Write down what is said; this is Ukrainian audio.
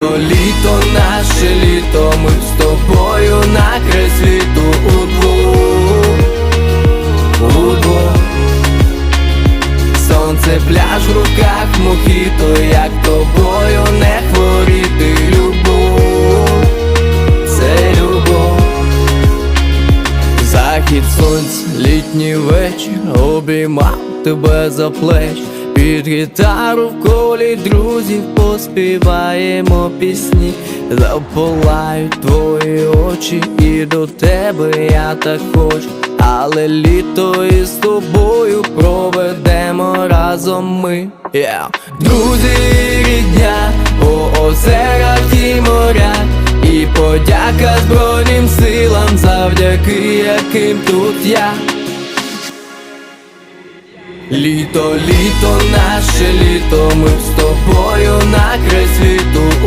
То літо, наше літо, ми з тобою на світу удвох, удвох Сонце, пляж в руках, мохіто, як тобою не хворіти любов, це любов. Захід сонця, літній вечір, обіймав тебе за плеч Під гітару в колі друзів поспіваємо пісні, запалають твої очі, і до тебе я так хочу, але літо із тобою проведемо разом ми. Yeah. Друзі, рідня, по озерах і морях і подяка Збройним силам, завдяки яким тут я. Літо, літо, наше літо,